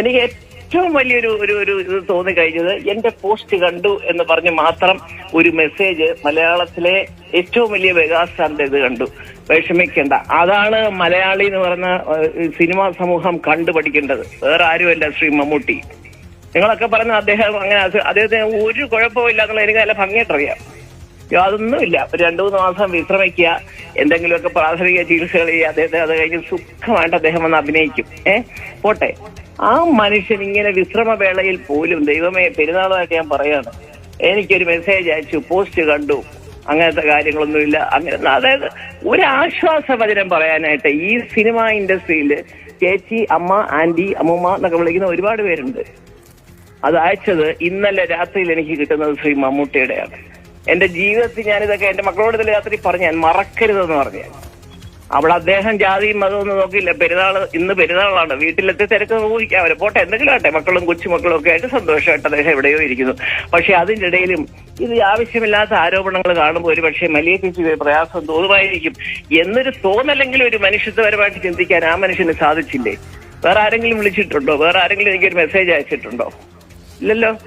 എനിക്ക് ഏറ്റവും വലിയൊരു ഒരു ഒരു ഇത് തോന്നി കഴിഞ്ഞത് എന്റെ പോസ്റ്റ് കണ്ടു എന്ന് പറഞ്ഞ് മാത്രം ഒരു മെസ്സേജ് മലയാളത്തിലെ ഏറ്റവും വലിയ മെഗാസ്റ്റാറിന്റെ ഇത് കണ്ടു. വിഷമിക്കേണ്ട. അതാണ് മലയാളി എന്ന് പറഞ്ഞ സിനിമാ സമൂഹം കണ്ടു പഠിക്കേണ്ടത്. വേറെ ആരുമല്ല ശ്രീ മമ്മൂട്ടി. നിങ്ങളൊക്കെ പറഞ്ഞ അദ്ദേഹം അങ്ങനെ അദ്ദേഹത്തിന് ഒരു കുഴപ്പമില്ല എന്നുള്ള എനിക്ക് നല്ല ഭംഗിയായിട്ടറിയാം. അതൊന്നുമില്ല. ഒരു രണ്ടു മൂന്ന് മാസം വിശ്രമിക്കുക എന്തെങ്കിലുമൊക്കെ പ്രാഥമിക ചികിത്സകൾ ചെയ്യുക അദ്ദേഹത്തെ അത് കഴിഞ്ഞ് സുഖമായിട്ട് അദ്ദേഹം വന്ന് അഭിനയിക്കും. ഏ? പോട്ടെ. ആ മനുഷ്യൻ ഇങ്ങനെ വിശ്രമവേളയിൽ പോലും ദൈവമേ പെരുന്നാളായിട്ട് ഞാൻ പറയാണ്. എനിക്കൊരു മെസ്സേജ് അയച്ചു പോസ്റ്റ് കണ്ടു. അങ്ങനത്തെ കാര്യങ്ങളൊന്നുമില്ല. അങ്ങനെ അതായത് ഒരു ആശ്വാസവചനം പറയാനായിട്ട് ഈ സിനിമ ഇൻഡസ്ട്രിയിൽ ചേച്ചി അമ്മ ആന്റി അമ്മൂമ്മ എന്നൊക്കെ വിളിക്കുന്ന ഒരുപാട് പേരുണ്ട്. അത് അയച്ചത് ഇന്നലെ രാത്രിയിൽ എനിക്ക് കിട്ടുന്നത് ശ്രീ മമ്മൂട്ടിയുടെയാണ്. എന്റെ ജീവിതത്തിൽ ഞാനിതൊക്കെ എന്റെ മക്കളോട് ഇതിൽ രാത്രി പറഞ്ഞു ഞാൻ മറക്കരുതെന്ന് പറഞ്ഞു. അവിടെ അദ്ദേഹം ജാതിയും മതവും ഒന്നും നോക്കിയില്ല. പെരുന്നാൾ ഇന്ന് പെരുന്നാളാണ്. വീട്ടിലെത്തി തിരക്ക് ഊഹിക്കാം അവരെ. പോട്ടെ എന്തെങ്കിലും ആട്ടെ മക്കളും കൊച്ചുമക്കളും ഒക്കെ ആയിട്ട് സന്തോഷമായിട്ട് അദ്ദേഹം എവിടെയോ ഇരിക്കുന്നു. പക്ഷെ അതിന്റെ ഇടയിലും ഇത് ആവശ്യമില്ലാത്ത ആരോപണങ്ങൾ കാണുമ്പോൾ ഒരു പക്ഷേ മലിയേപ്പിച്ച് പ്രയാസം തോന്നുമായിരിക്കും. എന്നൊരു തോന്നലെങ്കിലും ഒരു മനുഷ്യത്വപരമായിട്ട് ചിന്തിക്കാൻ ആ മനുഷ്യന് സാധിച്ചില്ലേ? വേറെ ആരെങ്കിലും വിളിച്ചിട്ടുണ്ടോ? വേറെ ആരെങ്കിലും എനിക്കൊരു മെസ്സേജ് അയച്ചിട്ടുണ്ടോ? ഇല്ലല്ലോ.